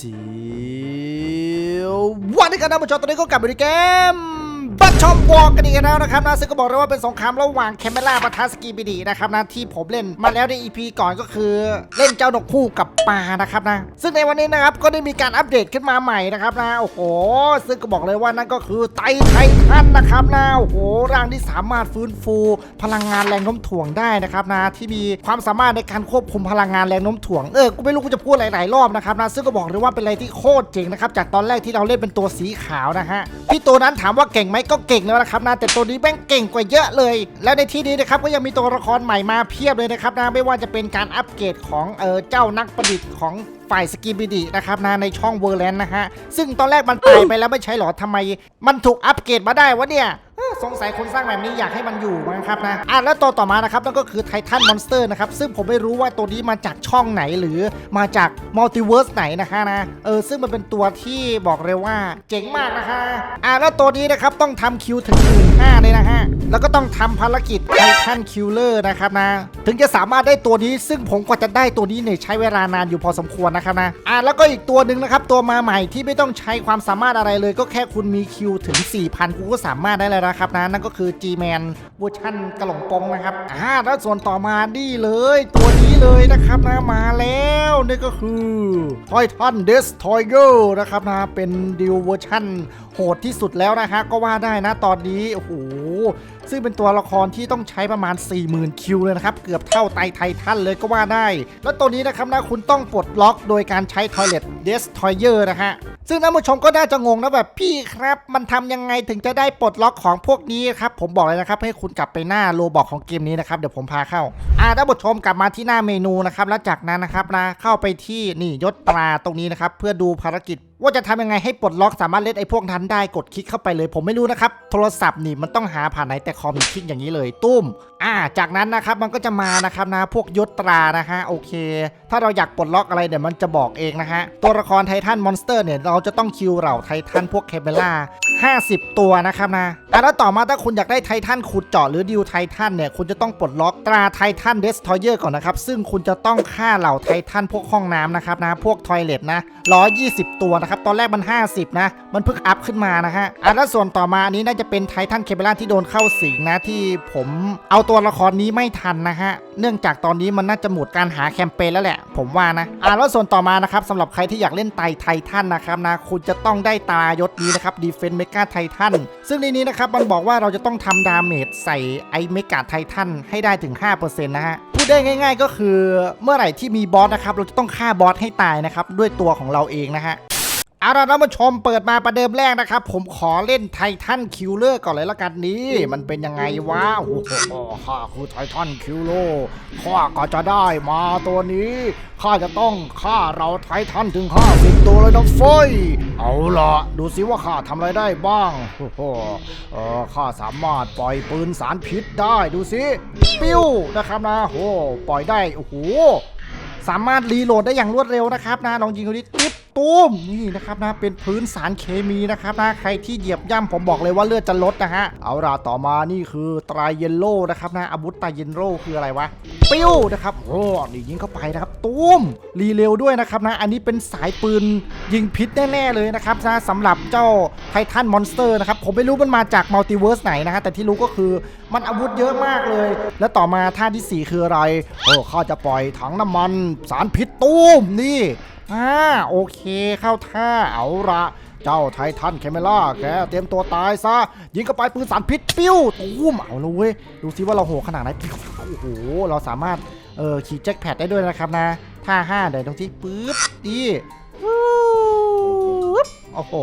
สีวันนี้กันนะผู้ชมตอนนี้ก็กลับมาในเกมบัต ชอมวอลกันอีกแล้วนะครับนะซึ่งก็บอกเลยว่าเป็นสงครามระหว่างแคมเมล่าปะทะสกีบีดีนะครับนะที่ผมเล่นมาแล้วใน EP ก่อนก็คือเล่นเจ้านกฮูกกับปลานะครับนะซึ่งในวันนี้นะครับก็ได้มีการอัปเดตขึ้นมาใหม่นะครับนะโอ้โห ซึ่งก็บอกเลยว่านั่นก็คือไตไททันนะครับนะโอ้โหร่างที่สามารถฟื้นฟู พลังงานแรงโน้มถ่วงได้นะครับนะที่มีความสามารถในการควบคุมพลังงานแรงโน้มถ่วงเออกูไม่รู้กูจะพูดหลายๆรอบนะครับนะซึ่งก็บอกเลยว่าเป็นอะไรที่โคตรเจ๋งนะครับจากตอนแรกที่เราเล่นเป็นตัวสีขาวนะฮะที่ตัวนั้นถามว่าเก่งไหมก็เก่งแล้วนะครับนะแต่ตัวนี้แม่งเก่งกว่าเยอะเลย แล้วในที่นี้นะครับก็ยังมีตัวละครใหม่มาเพียบเลยนะครับนะไม่ว่าจะเป็นการอัปเกรดของเออเจ้านักประดิษฐ์ของฝ่ายสกีบิดีนะครับนะในช่องเวอร์แลนด์นะฮะซึ่งตอนแรกมันตายไปแล้วไม่ใช่หรอทำไม มันถูกอัปเกรดมาได้วะเนี่ย สงสัยคนสร้างแบบนี้อยากให้มันอยู่มั้งครับนะอะแล้วตัวต่อมานะครับนั่นก็คือไททันมอนสเตอร์นะครับซึ่งผมไม่รู้ว่าตัวนี้มาจากช่องไหนหรือมาจากมัลติเวิร์สไหนนะคะนะเออซึ่งมันเป็นตัวที่บอกเลยว่าเจ๋งมากนะคะอะแล้วตัวนี้นะครับต้องทำคิวถึงหมื่นห้าเลยนะฮะแล้วก็ต้องทำภารกิจไททันคิลเลอร์นะครับนะถึงจะสามารถได้ตัวนี้ ซึ่งผมกว่าจะได้ตัวนี้เนี่ยใช้เวลานานอยู่พอสมควรนะครับนะอะแล้วก็อีกตัวหนึ่งนะครับตัวมาใหม่ที่ไม่ต้องใช้ความสามารถอะไรเลย ก็แค่คุณมีคิวถึง4,000กูก็สามารถได้แล้วนะะครับนะนั่นก็คือ G-Man เวอร์ชันกระหลงปงนะครับอ่าแล้วส่วนต่อมานี่เลย ตัวนี้เลยนะครับนะมาแล้วนี่ก็คือ Titan Destroyer นะครับนะเป็นดิวเวอร์ชันโหดที่สุดแล้วนะฮะก็ว่าได้นะตอนนี้โอ้โหซึ่งเป็นตัวละครที่ต้องใช้ประมาณ 40,000 คิวเลยนะครับ เกือบเท่าไตไททันเลยก็ว่าได้ แล้วตัวนี้นะครับนะคุณต้องปลดล็อกโดยการใช้ Toilet Destroyer นะฮะ ซึ่งท่านผู้ชมก็น่าจะงงนะแบบพี่ครับ มันทำยังไงถึงจะได้ปลดล็อกของพวกนี้ครับ ผมบอกเลยนะครับ ให้คุณกลับไปหน้าโลบอกของเกมนี้นะครับ เดี๋ยวผมพาเข้า อ่าท่านผู้ชมกลับมาที่หน้าเมนูนะครับ แล้วจากนั้นนะครับนะเข้าไปที่นี่ยศตราตรงนี้นะครับ เพื่อดูภารกิจ ว่าจะทำยังไงให้ปลดล็อกสามารถเล่นไอ้พวกนั้นได้กดคลิกเข้าไปเลย ผมไม่รู้นะครับ โทรศัพท์นี่มันต้องหาผ่านไหนแต่คอมนี่คลิกอย่างนี้เลยตุ้ม อ่า จากนั้นนะครับมันก็จะมานะครับนะพวกยศตรานะฮะโอเค ถ้าเราอยากปลดล็อกอะไรเดี๋ยวมันจะบอกเองนะฮะตัวละครไททันมอนสเตอร์เนี่ยเราจะต้องคิวเหล่าไททันพวกเคเบล่า50 ตัวนะครับนะอะแล้วต่อมาถ้าคุณอยากได้ไททันขุดเจาะหรือดิวไททันเนี่ยคุณจะต้องปลดล็อกตราไททันเดสทอยเออร์ก่อนนะครับซึ่งคุณจะต้องฆ่าเหล่าไททันพวกห้องน้ำนะครับนะพวกทอยเลทนะ120 ตัวนะครับตอนแรกมัน 50 นะ มันเพิ่งอัพขึ้นมานะฮะอะแล้วส่วนต่อมาอันนี้น่าจะเป็นไททันเคเบล่าที่โดนเข้าสิงนะที่ผมเอาตัวละครนี้ไม่ทันนะฮะ เนื่องจากตอนนี้มันน่าจะหมดการหาแคมเปญแล้วแหละ ผมว่านะอะแล้วส่วนต่อมานะครับสำหรับใครที่อยากเล่นไตไททันนะครับนะคุณจะต้องได้ตายศนี้นะครับดีเฟน s ์เมกาไททันซึ่งในนี้นะครับมันบอกว่าเราจะต้องทำดาเมจใส่ไอเมกาไททันให้ได้ถึง 5%นะฮะพูดได้ง่าย ๆ ก็คือเมื่อไหร่ที่มีบอสนะครับเราจะต้องฆ่าบอสให้ตายนะครับด้วยตัวของเราเองนะฮะ เอาล่ะท่านผู้ชมเปิดมาประเดิมแรกนะครับ ผมขอเล่นไททันคิวเลอร์ก่อนเลยละกันนี้ มันเป็นยังไงวะโอ้โหข้าคือไททันคิวเลอร์ข้าก็จะได้มาตัวนี้ข้าจะต้องฆ่าเราไททันถึง50ตัวเลยนะเฟยเอาล่ะ ดูสิว่าข้าทำอะไรได้บ้างโอ้โหเออข้าสามารถปล่อยปืนสารพิษได้ดูสิปิ้วนะครับนะโอ้ปล่อยได้โอ้โหสามารถรีโหลดได้อย่างรวดเร็วนะครับนะลองยิงดูดิติ๊บ ตูมนี่นะครับนะเป็นพื้นสารเคมีนะครับนะใครที่เหยียบย่ำผมบอกเลยว่าเลือดจะลดนะฮะเอาล่ะต่อมานี่คือไตรเยลโล่นะครับนะอาวุธไตรเยลโล่คืออะไรวะปิ้วนะครับโอ้นี่ยิงเข้าไปนะครับตูมรีเร็วด้วยนะครับนะอันนี้เป็นสายปืนยิงพิษแน่ๆเลยนะครับนะสำหรับเจ้าไททันมอนสเตอร์นะครับผมไม่รู้มันมาจากมัลติเวิร์สไหนนะฮะแต่ที่รู้ก็คือมันอาวุธเยอะมากเลย แล้วต่อมาท่าที่สี่คืออะไร โอ้ข้าจะปล่อยถังน้ำมันสารพิษตูมนี่ อ่าโอเคเข้าท่าเอาละเจ้าไททันเคเมล่าแกเตรียมตัวตายซะ ยิงเข้าไปปืนสารพิษปิ้วตูมเอาเลยเว้ย ดูซิว่าเราโหขนาดไหนโอ้โห เราสามารถ เออขี่แจ็คแพดได้ด้วยนะครับนะ ท่าห้าเดี๋ยวตรงที่ปึ๊บดีโอ้โห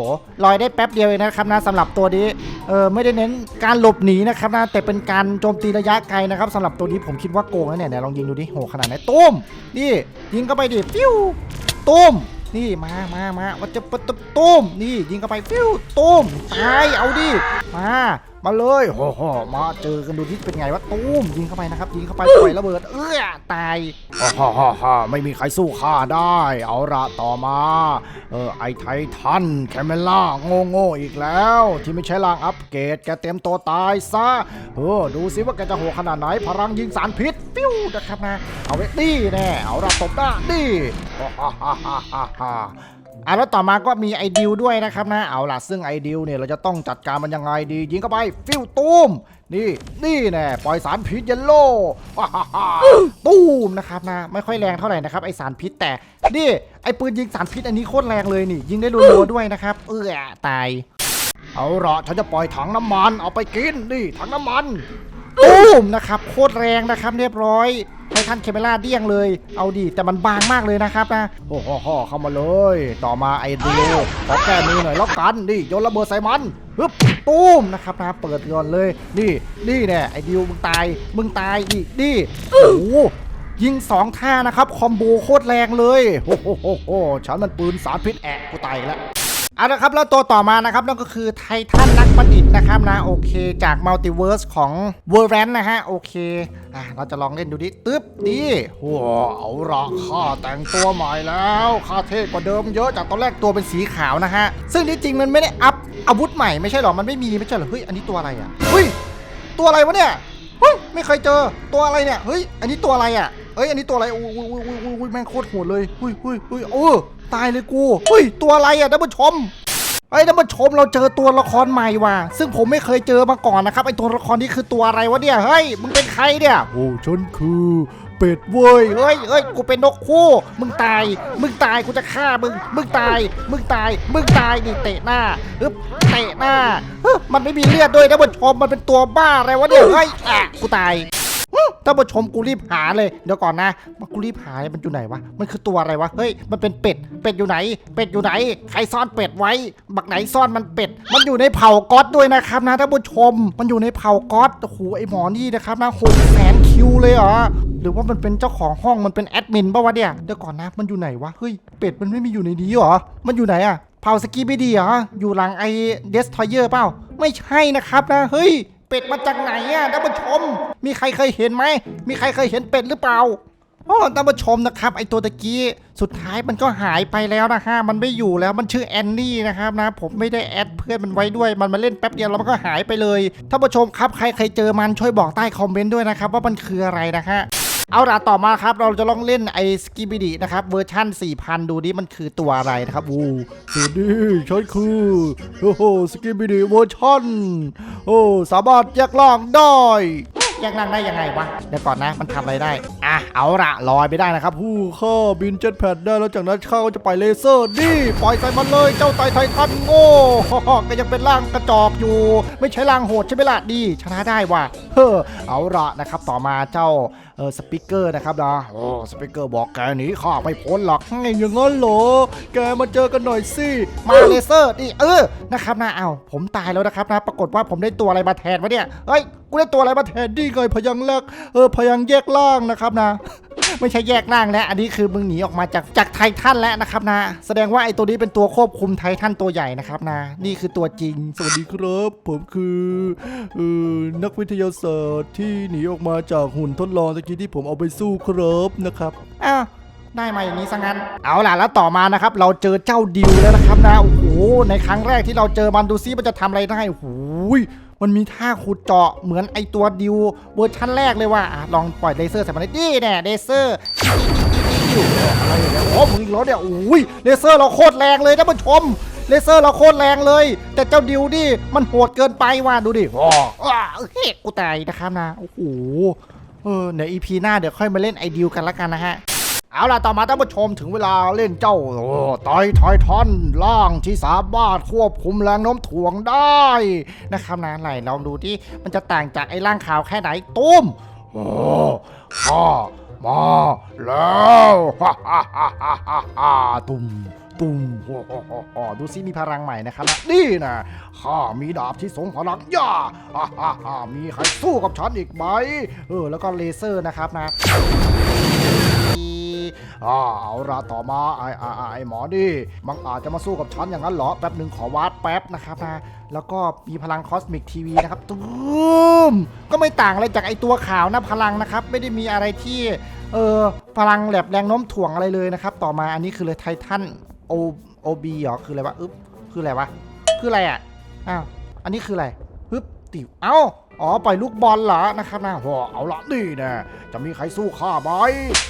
ลอยได้แป๊บเดียวเองนะครับนะสำหรับตัวนี้ เออไม่ได้เน้นการหลบหนีนะครับนะแต่เป็นการโจมตีระยะไกลนะครับสำหรับตัวนี้ผมคิดว่าโกงนะเนี่ยลองยิงดูดิโหขนาดไหนตุ้มนี่ยิงเข้าไปดิปิ้ว ตุ้มนี่มามามาวัดจะปะตุ้มนี่ยิงเข้าไปฟิวตุ้มตายเอาดิมา มาเลยโอ้โหมาเจอกันดูที่เป็นไงวะตุ้มยิงเข้าไปนะครับยิงเข้าไปปล่อยระเบิด เอื้อตายฮ่าฮ่าฮ่าไม่มีใครสู้ข้าได้ เอาละต่อมาเออไอไททันแคมเมล่าโง่โง่อีกแล้ว ที่ไม่ใช่ล่างอัปเกรดแกเต็มตัวตายซะเออดูสิว่าแกจะโหขนาดไหนพลังยิงสารพิษฟิวนะครับนะเอาไว้ดีแน่เอาละตบหน้าดีฮ่าฮ่าฮ่าฮ่าฮ่า อะแล้วต่อมาก็มีไอดิวด้วยนะครับนะ เอาล่ะซึ่งไอดิวเนี่ยเราจะต้องจัดการมันยังไงดี ยิงเข้าไปฟิวตูมนี่นี่แน่ปล่อยสารพิษเยลโล่ตูมนะครับนะ ไม่ค่อยแรงเท่าไหร่นะครับไอสารพิษแต่นี่ไอปืนยิงสารพิษอันนี้โคตรแรงเลยนี่ ยิงได้รัวๆด้วยนะครับ เออตายเอาละฉันจะปล่อยถังน้ำมันเอาไปกินนี่ถังน้ำมัน ตูมนะครับโคตรแรงนะครับเรียบร้อยไททันเคเมล่าเดี้ยงเลย เอาดีแต่มันบางมากเลยนะครับนะโอ้โหเข้ามาเลย ต่อมาไอเดียขอแก้มือหน่อยแล้วกันนี่โยนระเบิดใส่มันฮึบตูมนะครับนะเปิดก่อนเลย นี่นี่แน่ไอดิวมึงตายมึงตายนี่นี่โอ้ยิงสองท่านะครับ คอมโบโคตรแรงเลยโอ้โหฉันมันปืนสารพิษแอะกูตายแล้ว เอาละครับแล้วตัวต่อมานะครับนั่นก็คือไททันนักประดิษฐ์นะครับนะโอเคจากมัลติเวิร์สของเวอร์แรนนะฮะโอเคอะเราจะลองเล่นดูดิตึ๊บดีหัวเอาละข้าแต่งตัวใหม่แล้วข้าเท่กว่าเดิมเยอะจากตอนแรกตัวเป็นสีขาวนะฮะซึ่งที่จริงมันไม่ได้อัพอาวุธใหม่ไม่ใช่หรอมันไม่มีไม่ใช่หรอเฮ้ยอันนี้ตัวอะไรอะเฮ้ยตัวอะไรวะเนี่ยเฮ้ยไม่เคยเจอตัวอะไรเนี่ยเฮ้ยอันนี้ตัวอะไรอะเฮ้ยอันนี้ตัวอะไรอุ้ยอุ้ยอุ้ยอุ้ยอุ้ยแม่งโคตรโหดเลยอุ้ยอุ้ยอุ้ยโอ้ ตายเลยกูเฮ้ยตัวอะไรอะท่านผู้ชมไอ้ท่านผู้ชมเราเจอตัวละครใหม่ว่ะ ซึ่งผมไม่เคยเจอมาก่อนนะครับไอ้ตัวละครนี้คือตัวอะไรวะเนี่ยเฮ้ยมึงเป็นใครเนี่ยโอ้ฉันคือเป็ดเว้ยเฮ้ยเฮ้ยกูเป็นนกคู่ มึงตาย มึงตายกูจะฆ่ามึง มึงตาย มึงตาย มึงตายนี่เตะหน้าฮึบเตะหน้าฮึมันไม่มีเลือดด้วยท่านผู้ชมมันเป็นตัวบ้าอะไรวะเนี่ยเฮ้ยอะกูตาย ท่านผู้ชมกูรีบหาเลย เดี๋ยวก่อนนะมันกูรีบหาเลยมันอยู่ไหนวะ มันคือตัวอะไรวะ เฮ้ย มันเป็นเป็ด เป็ดอยู่ไหน เป็ดอยู่ไหน ใครซ่อนเป็ดไว้ บักไหนซ่อนมันเป็ด มันอยู่ในเผ่าก๊อตด้วยนะครับนะท่านผู้ชม มันอยู่ในเผ่าก๊อต โอ้โห ไอหมอนี่นะครับนะหกแสนคิวเลยเหรอ หรือว่ามันเป็นเจ้าของห้อง มันเป็นแอดมินป่าวะเนี่ย เดี๋ยวก่อนนะ มันอยู่ไหนวะ เฮ้ย เป็ดมันไม่มีอยู่ในนี้เหรอ มันอยู่ไหนอะเผ่าสกีบีดีเหรอ อยู่หลังไอเดสทอยเยอร์เปล่า ไม่ใช่นะครับนะ เฮ้ย เป็ดมาจากไหนอะท่านผู้ชม มีใครเคยเห็นไหม มีใครเคยเห็นเป็ดหรือเปล่าอ๋อท่านผู้ชมนะครับ ไอตัวตะกี้สุดท้ายมันก็หายไปแล้วนะฮะมันไม่อยู่แล้วมันชื่อแอนนี่นะครับนะผมไม่ได้แอดเพื่อนมันไว้ด้วย มันมาเล่นแป๊บเดียวแล้วมันก็หายไปเลยท่านผู้ชมครับใครเคยเจอมันช่วยบอกใต้คอมเมนต์ด้วยนะครับว่ามันคืออะไรนะฮะ เอาล่ะต่อมาครับ เราจะลองเล่นไอ้สกิบิดีนะครับเวอร์ชั่น 4,000 ดูดิมันคือตัวอะไรนะครับวูสวัสดีฉันคือโอ้โหสกิบิดีเวอร์ชันโอ้สามารถแยกล่างได้แยกล่างได้ยังไงวะเดี๋ยวก่อนนะมันทำอะไรได้อะเอาละลอยไปได้นะครับผู้ข้าบินเจ็ตแพดได้แล้วจากนั้นข้าก็จะไปเลเซอร์นี่ปล่อยใส่มันเลยเจ้าไตไททันโง่ก็ยังเป็นร่างกระจอกอยู่ ไม่ใช่ร่างโหดใช่ไหมล่ะดีชนะได้ว่ะเฮ้อเอาละนะครับต่อมาเจ้า เออสปิเกอร์นะครับนะโอ้สปิเกอร์บอกแกหนีข้าไม่พ้นหรอกไงอย่างงั้นเหรอแกมาเจอกันหน่อยสิมาเลเซอร์ดิเออนะครับนะเอาผมตายแล้วนะครับนะปรากฏว่าผมได้ตัวอะไรมาแทนวะเนี่ยเฮ้ยกูได้ตัวอะไรมาแทนดีไงพยังแรกเออพยังแยกล่างนะครับนะ ไม่ใช่แยกร่างแล้วอันนี้คือมึงหนีออกมาจากจากไททันแล้วนะครับนะ แสดงว่าไอ้ตัวนี้เป็นตัวควบคุมไททันตัวใหญ่นะครับนะ นี่คือตัวจริง สวัสดีครับ ผมคือเออนักวิทยาศาสตร์ที่หนีออกมาจากหุ่นทดลองตะกี้ที่ผมเอาไปสู้ครับนะครับอ้าวได้มาอย่างนี้ซะงั้น เอาล่ะแล้วต่อมานะครับ เราเจอเจ้าดิวแล้วนะครับนะ โอ้โห ในครั้งแรกที่เราเจอมันดูซิมันจะทำอะไรได้โอ้โหย มันมีท่าขุดเจาะเหมือนไอตัวดิวเวอร์ชันแรกเลยว่ะลองปล่อยเลเซอร์ใส่มันนี่แน่เลเซอร์อะไรอย่างเงี้ยโอ้มึงอีกแล้วเนี่ยโอ้ยเลเซอร์เราโคตรแรงเลยท่านผู้ชมเลเซอร์เราโคตรแรงเลย แต่เจ้าดิวนี่มันโหดเกินไปว่ะดูดิว้าว้เฮ้กูตายนะครับนะโอ้โหเออเดี๋ยวอีพีหน้าเดี๋ยวค่อยมาเล่นไอดิวกันละกันนะฮะ เอาล่ะต่อมาท่านผู้ชมถึงเวลาเล่นเจ้าโอ้ต่อยทอยทอนล่างที่สามารถควบคุมแรงโน้มถ่วงได้นะครับนะไหนลองดูที่มันจะต่างจากไอ้ร่างขาวแค่ไหนตุ้มโอ้ข้ามาแล้วฮ่าฮ่าฮ่าฮ่าฮ่าฮ่าตุ้มตุ้มโอ้โหโอ้โหดูซิมีพลังใหม่นะครับนะนี่นะข้ามีดาบที่ทรงพลังย่าฮ่าฮ่าฮ่ามีใครสู้กับฉันอีกไหมเออแล้วก็เลเซอร์นะครับนะ อ่าเอาละต่อมาไอ้ไอ้ไอ้ไอ้หมอดิมันอาจจะมาสู้กับฉันอย่างนั้นเหรอแป๊บหนึ่งขอวาดแป๊บนะครับนะแล้วก็มีพลังคอสมิกทีวีนะครับตูมก็ไม่ต่างอะไรจากไอตัวขาวนะพลังนะครับ ไม่ได้มีอะไรที่เออพลังแหลบแรงโน้มถ่วงอะไรเลยนะครับ ต่อมาอันนี้คือเลยไททันโอโอบีเหรอคืออะไรวะอึ๊บคืออะไรวะคืออะไรอะอ้าวอันนี้คืออะไรฮึบติวเอ้า อ๋อปล่อยลูกบอลเหรอนะครับนะโหเอาละนี่นะจะมีใครสู้ข้าไหม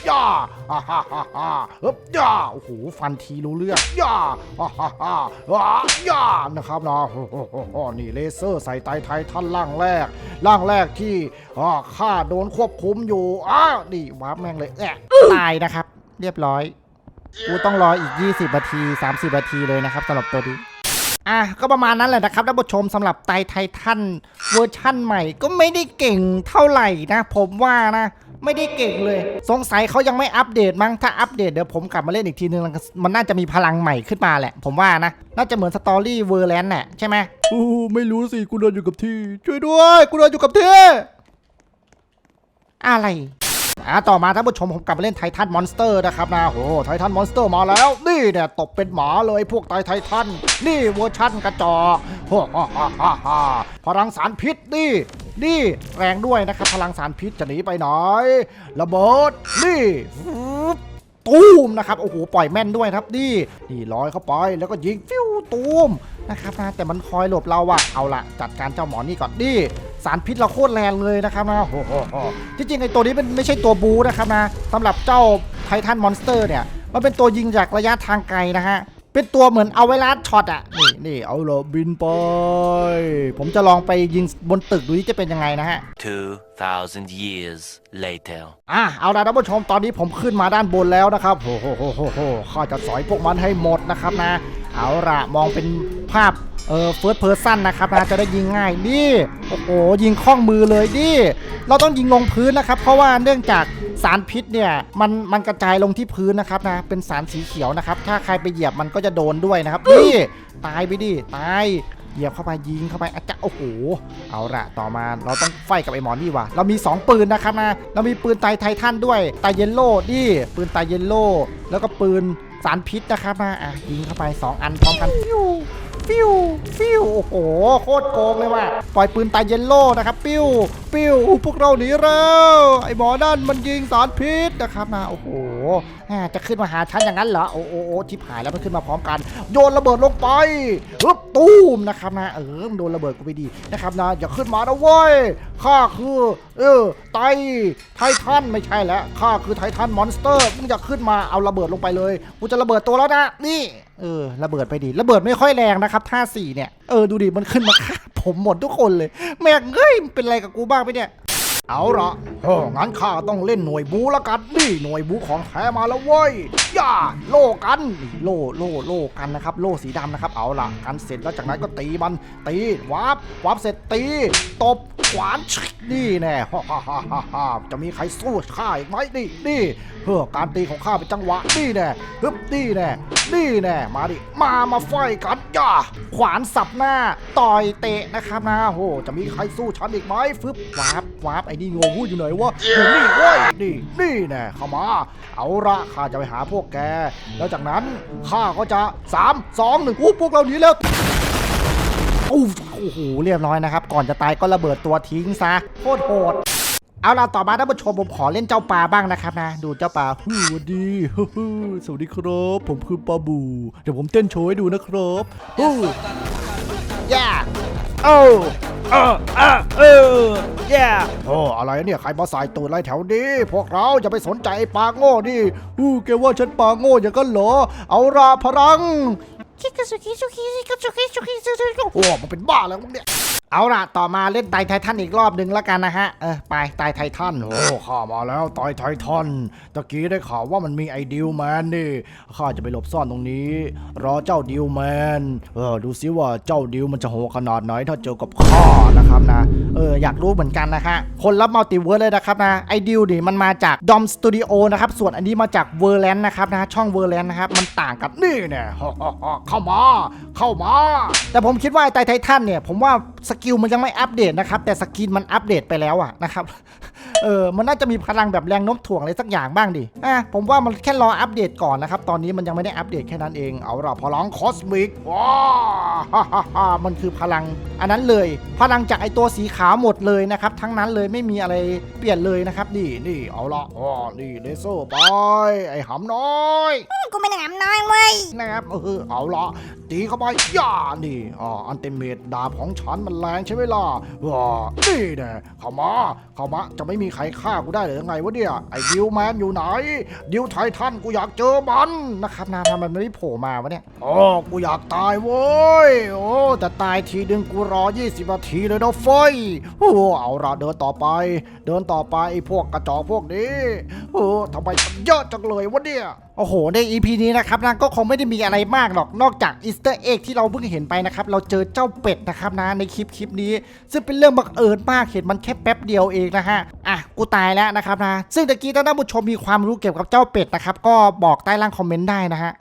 ย่าฮ่าฮ่าฮ่าฮ่าฮ้ยย่าโอ้โหฟันทีรู้เรื่องย่าฮ่าฮ่าฮ่าย่านะครับนะโอ้โหนี่เลเซอร์ใส่ไตไททันล่างแรกล่างแรกที่อ่าข้าโดนควบคุมอยู่อ้าวนี่วาร์ปแม่งเลยแอะตายนะครับ เรียบร้อยกูต้องรออีก 20นาที 30นาทีเลยนะครับสำหรับตัวนี้ อะก็ประมาณนั้นแหละนะครับท่านผู้ชมสำหรับไตไททันเวอร์ชั่นใหม่ ก็ไม่ได้เก่งเท่าไหร่นะ ผมว่านะ ไม่ได้เก่งเลย สงสัยเขายังไม่อัปเดตมั้งถ้าอัปเดตเดี๋ยวผมกลับมาเล่นอีกทีนึงมันน่าจะมีพลังใหม่ขึ้นมาแหละ ผมว่านะ น่าจะเหมือนสตอรี่เวอร์แลนด์น่ะใช่ไหมอู้ไม่รู้สิกูเดินอยู่กับที่ ช่วยด้วยกูเดินอยู่กับที่อะไร อะต่อมาท่านผู้ชมผมกลับมาเล่นไททันมอนสเตอร์นะครับนะโอ้ไททันมอนสเตอร์มาแล้ว นี่เนี่ยตบเป็นหมาเลยพวกไตไททันนี่เวอร์ชั่นกระจอกฮ่าฮ่าฮ่าฮ่าพลังสารพิษนี่นี่แรงด้วยนะครับพลังสารพิษจะหนีไปไหนระเบิดนี่ตูมนะครับโอ้โหปล่อยแม่นด้วยครับนี่นี่ลอยเข้าไปแล้วก็ยิงฟิ ตูมนะครับนะแต่มันคอยหลบเราอะเอาละจัดการเจ้าหมอนี่ก่อนดิสารพิษเราโคตรแรงเลยนะครับนะโอ้โหที่จริงไอ้ตัวนี้มันไม่ใช่ตัวบูนะครับนะสำหรับเจ้าไททันมอนสเตอร์เนี่ยมันเป็นตัวยิงจากระยะทางไกลนะฮะ เป็นตัวเหมือนเอาไว้ลัดช็อตอะ นี่นี่เอาเลยบินไป ผมจะลองไปยิงบนตึกดูที่จะเป็นยังไงนะฮะ 2,000 years later. อะเอาละท่านผู้ชมตอนนี้ผมขึ้นมาด้านบนแล้วนะครับโหโหโหโหโหข้าจะสอยพวกมันให้หมดนะครับนะ เอาละมองเป็นภาพ เออเฟิร์สเพอร์ซันนะครับนะจะได้ยิงง่ายนี่โอ้โหยิงคล่องมือเลยนี่เราต้องยิงลงพื้นนะครับ เพราะว่าเนื่องจากสารพิษเนี่ยมันมันกระจายลงที่พื้นนะครับนะเป็นสารสีเขียวนะครับ ถ้าใครไปเหยียบมันก็จะโดนด้วยนะครับนี่ตายไปดิตายเหยียบเข้าไปยิงเข้าไปอาจจะโอ้โหเอาละต่อมาเราต้องไฟกับไอ้หมอนี่ว่ะเรามี 2 ปืนนะครับนะเรามีปืนไตไททันด้วยไตเยลโล่นี่ปืนไตเยลโล่แล้วก็ปืนสารพิษนะครับนะอะยิงเข้าไป 2 อันพร้อมกัน ฟิวฟิวฟิวโอ้โห โคตรโกงเลยว่ะ ปล่อยปืนตายเยลโล่นะครับ ปิ้วปิ้วพวกเราหนีแล้วไอ้หมอนั่นมันยิงสารพิษนะครับนะโอ้โหจะขึ้นมาหาฉันอย่างนั้นเหรอโอ้โอ้ทิพหายแล้วมันขึ้นมาพร้อมกัน โยนระเบิดลงไปฮึบตูมนะครับนะเออโดนระเบิดกูไปดีนะครับนะอย่าขึ้นมานะเว้ยข้าคือ เออไตไททันไม่ใช่แล้วข้าคือไททันมอนสเตอร์มึงอย่าขึ้นมาเอาระเบิดลงไปเลยกูจะระเบิดตัวแล้วนะนี่เออระเบิดไปดีระเบิดไม่ค่อยแรงนะครับท่าสี่เนี่ย เออดูดิมันขึ้นมาฆ่าผมหมดทุกคนเลย แม่งเฮ้ยเป็นไรกับกูบ้างไปเนี่ย เอาละโอ้งั้นข้าต้องเล่นหน่วยบูละกันนี่หน่วยบูของแท้มาแล้วเว้ยย่าโล่กันนี่โล่โล่โล่กันนะครับ โล่สีดำนะครับ เอาละกันเสร็จแล้วจากนั้นก็ตีมัน ตีวาบวาบเสร็จตีตบขวานนี่แน่ฮ่าฮ่าฮ่าฮ่าจะมีใครสู้ข้าอีกไหมนี่นี่เพื่อการตีของข้าเป็นจังหวะนี่แน่ฮึบนี่แน่นี่แน่มาดิมามาไฟกันย่าขวานสับหน้า ต่อยเตะนะครับนะโหจะมีใครสู้ฉันอีกไหมฟึบวาบวาบไอ้นี่งงพูดอยู่ไหนวะอยู่นี่เว้ยนี่นี่แน่เข้ามา เอาละข้าจะไปหาพวกแก แล้วจากนั้นข้าก็จะสามสองหนึ่งอู้พวกเราหนีแล้วโอ้โหเรียบร้อยนะครับ ก่อนจะตายก็ระเบิดตัวทิ้งซะโคตรโหดเอาล่ะต่อมาท่านผู้ชมผมขอเล่นเจ้าปลาบ้างนะครับนะ ดูเจ้าปลาฮู้สวัสดีฮู้ฮู้สวัสดีครับ ผมคือปลาบู เดี๋ยวผมเต้นโชว์ให้ดูนะครับฮู้ย่า โอ้เออเออเออย่าโอ้อะไรเนี่ยใครมาใส่ตูดอะไรแถวนี้ พวกเราจะไปสนใจไอ้ปลาโง่ดิฮู้แกว่าฉันปลาโง่อย่างกันเหรอ เอาราพลังโอ้มันเป็นบ้าแล้วมึงเนี่ย เอาล่ะ ต่อมาเล่นไตไททันอีกรอบหนึ่งแล้วกันนะฮะ เออ ไปไตไททัน โอ้ข้ามาแล้วไตไททัน ตะกี้ได้ข่าวว่ามันมีไอ้ดิวแมนนี่ ข้าจะไปหลบซ่อนตรงนี้ รอเจ้าดิวแมน เออ ดูซิว่าเจ้าดิวมันจะโหดขนาดไหนถ้าเจอกับข้านะครับนะ เออ อยากรู้เหมือนกันนะฮะ คนรับมัลติเวิร์สเลยนะครับนะ ไอ้ดิวนี่มันมาจากดอมสตูดิโอนะครับ ส่วนอันนี้มาจากเวอร์แลนด์นะครับนะ ช่องเวอร์แลนด์นะครับ มันต่างกันนี่เนี่ยเข้ามา เข้ามา แต่ผมคิดว่าไอ้ไตไททันเนี่ย ผมว่าสกิลมันยังไม่อัปเดตนะครับ แต่สกินมันอัปเดตไปแล้วอะนะครับเออ มันน่าจะมีพลังแบบแรงโน้มถ่วงอะไรสักอย่างบ้างดิ อะ ผมว่ามันแค่รออัปเดตก่อนนะครับ ตอนนี้มันยังไม่ได้อัปเดตแค่นั้นเอง เอาละพลังคอสมิกว้าฮ่าฮ่าฮ่ามันคือพลัง อันนั้นเลย พลังจากไอตัวสีขาวหมดเลยนะครับ ทั้งนั้นเลยไม่มีอะไรเปลี่ยนเลยนะครับ นี่นี่เอาละอ๋อนี่เลเซอร์ไปไอหำน้อยกูไม่หนามน้อยเว้ยนะครับเออเอาละตีเข้าไปย่านี่อ่าอันเตเมตดาบของฉันมันแรงใช่ไหมล่ะว้านี่แน่เข้ามาเข้ามาจะไม่มีใครฆ่ากูได้หรือยังไงวะเนี่ย ไอ้ดิวแมนอยู่ไหน ดิวไททันกูอยากเจอมันนะครับนาทำไมมันไม่โผล่มาวะเนี่ยโอ้กูอยากตายโว้ย โอ้แต่ตายทีนึงกูรอ 20นาทีเลยนะเฟยโอ้เอาละเดินต่อไป เดินต่อไปไอ้พวกกระจอกพวกนี้โอ้ทำไมมันเยอะจังเลยวะเนี่ย โอ้โห ใน EP นี้นะครับนะก็คงไม่ได้มีอะไรมากหรอกนอกจากอีสเตอร์เอ็กที่เราเพิ่งเห็นไปนะครับ เราเจอเจ้าเป็ดนะครับนะในคลิปคลิปนี้ ซึ่งเป็นเรื่องบังเอิญมากเห็นมันแค่แป๊บเดียวเองนะฮะ อะ กูตายแล้วนะครับนะ ซึ่งตะกี้ท่านผู้ชมมีความรู้เกี่ยวกับเจ้าเป็ดนะครับ ก็บอกใต้ล่างคอมเมนต์ได้นะฮะ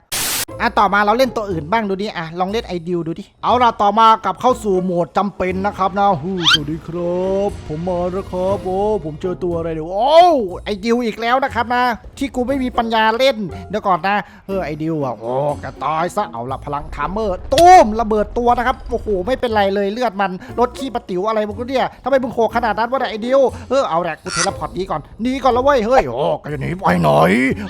อะต่อมาเราเล่นตัวอื่นบ้างดูดิอะลองเล่นไอดิวดูดิเอาล่ะต่อมากับเข้าสู่โหมดจำเป็นนะครับนะฮู้สวัสดีครับ ผมมาแล้วครับโอ้ผมเจอตัวอะไรเดี๋ยวโอ้ไอดิวอีกแล้วนะครับนะ ที่กูไม่มีปัญญาเล่นเดี๋ยวก่อนนะเออไอดิวอะโอ้แกตายซะเอาละพลังทามเมอร์ตุ้มระเบิดตัวนะครับโอ้โหไม่เป็นไรเลยเลือดมันลดขี้ปะติ๋วอะไรมึงก็เนี่ยทำไมมึงโหดขนาดนั้นวะเดียไอดิวเออเอาแหละกูเทเลพอร์ตดีก่อนดีก่อนแล้วเว้ยเฮ้ยโอ้กจะหนีไปไหน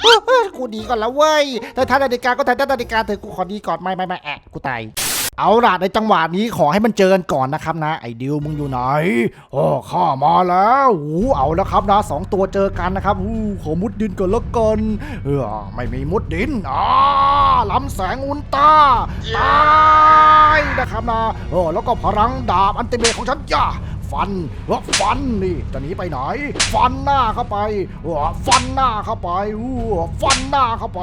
เออกูดีก่อนแล้วเว้ยแต่ถ้านนาฬิกาก็แต่นาฬิกาเถอะกูขอดีก่อนไม่ไม่ไม่แอะกูตายเอาล่ะในจังหวะนี้ขอให้มันเจอกันก่อนนะครับนะ ไอ้ดิวมึงอยู่ไหนโอ้ข้ามาแล้วหูเอาแล้วครับนะสองตัวเจอกันนะครับหูขอมุดดินก่อนละกันเออไม่มีมุดดินอ่าลำแสงอุลตร้าตายนะครับนะเออแล้วก็พลังดาบอันติเมทของฉันย่า ฟันว่าฟันนี่จะหนีไปไหน ฟันหน้าเข้าไปว้าฟันหน้าเข้าไปอู้ฟันหน้าเข้าไป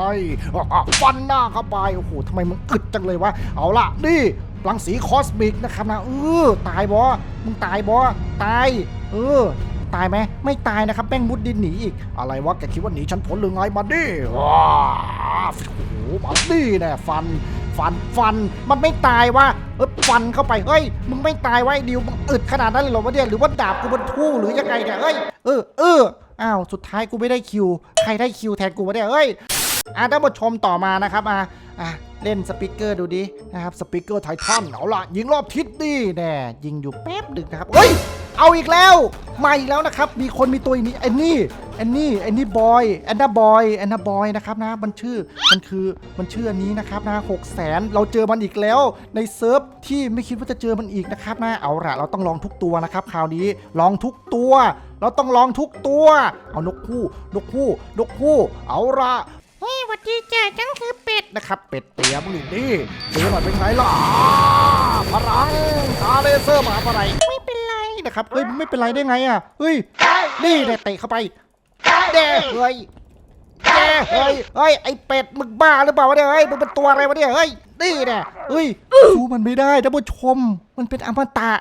อะฟันหน้าเข้าไปโอ้โหทำไมมึงอึดจังเลยวะเอาละนี่รังสีคอสมิกนะครับนะเออตายบอมึงตายบอตาย เออตายไหมไม่ตายนะครับแป้งมุดดินหนีอีก อะไรวะแกคิดว่าหนีฉันพ้นหรือไงมาดิว้าโอ้โหมาดิแน่ฟัน ฟันฟัน มันไม่ตายวะเออฟันเข้าไปเฮ้ยมึงไม่ตายไวะไอ้ดิวมึงอึดขนาดนั้นเลยเหรอวะเนี่ยหรือว่าดาบกูมันทู่หรือยังไงเนี่ยเฮ้ยเออเอออ้าวสุดท้ายกูไม่ได้คิว ใครได้คิวแทนกูวะเนี่ยเฮ้ยอะท่านผู้ชมต่อมานะครับอะอะเล่นสปิเกอร์ดูดินะครับสปิเกอร์ไททันเอาล่ะยิงรอบทิศดิแน่ยิงอยู่แป๊บดึงนะครับเฮ้ย เอาอีกแล้ว มาอีกแล้วนะครับ มีคนมีตัวอีกนี้แอนนี่แอนนี่แอนนี่บอยแอนนาบอยแอนนาบอยนะครับนะมันชื่อมันคือมันชื่ออันนี้นะครับนะหกแสนเราเจอมันอีกแล้วในเซิร์ฟที่ไม่คิดว่าจะเจอมันอีกนะครับนะเอาละเราต้องลองทุกตัวนะครับคราวนี้ลองทุกตัว เราต้องลองทุกตัว เอานกคู่นกคู่นกคู่ เอาละเฮ้ยวัดดีจ้าจังคือเป็ดนะครับ เป็ดเตียมึงอยู่นี่เจอหน่อยเป็นไงล่ะพลังคาเลเซอร์มาอะไร นไรนี่นะครับเฮ้ยมันไม่เป็นไรได้ไงอะเฮ้ยนี่เนี่ยเตะเข้าไปแดเฮ้ยแดเฮ้ยเฮ้ยไอเป็ดมึงบ้าหรือเปล่าวะเนี่ยเฮ้ยมึงเป็นตัวอะไรวะเนี่ยเฮ้ยนี่เนี่ยเฮ้ยสู้มันไม่ได้ท่านผู้ชม มันเป็นอมตะ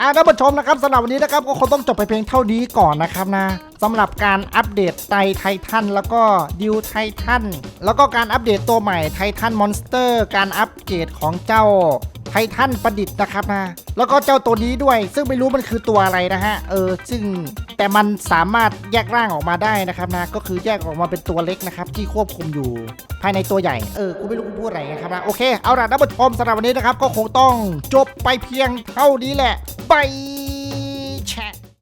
อ่าท่านผู้ชมนะครับสำหรับวันนี้นะครับก็คงต้องจบไปเพียงเท่านี้ก่อนนะครับนะสำหรับการอัปเดตไตไททันแล้วก็ดิวไททันแล้วก็การอัปเดตตัวใหม่ไททันมอนสเตอร์ การอัปเกรดของเจ้า ไททันประดิษฐ์นะครับนะแล้วก็เจ้าตัวนี้ด้วย ซึ่งไม่รู้มันคือตัวอะไรนะฮะเออซึ่งแต่มันสามารถแยกร่างออกมาได้นะครับนะก็คือแยกออกมาเป็นตัวเล็กนะครับที่ควบคุมอยู่ภายในตัวใหญ่ เออ กูไม่รู้กูพูดอะไรนะครับนะ โอเค เอาล่ะท่านผู้ชมสำหรับวันนี้นะครับ ก็คงต้องจบไปเพียงเท่านี้แหละ ไป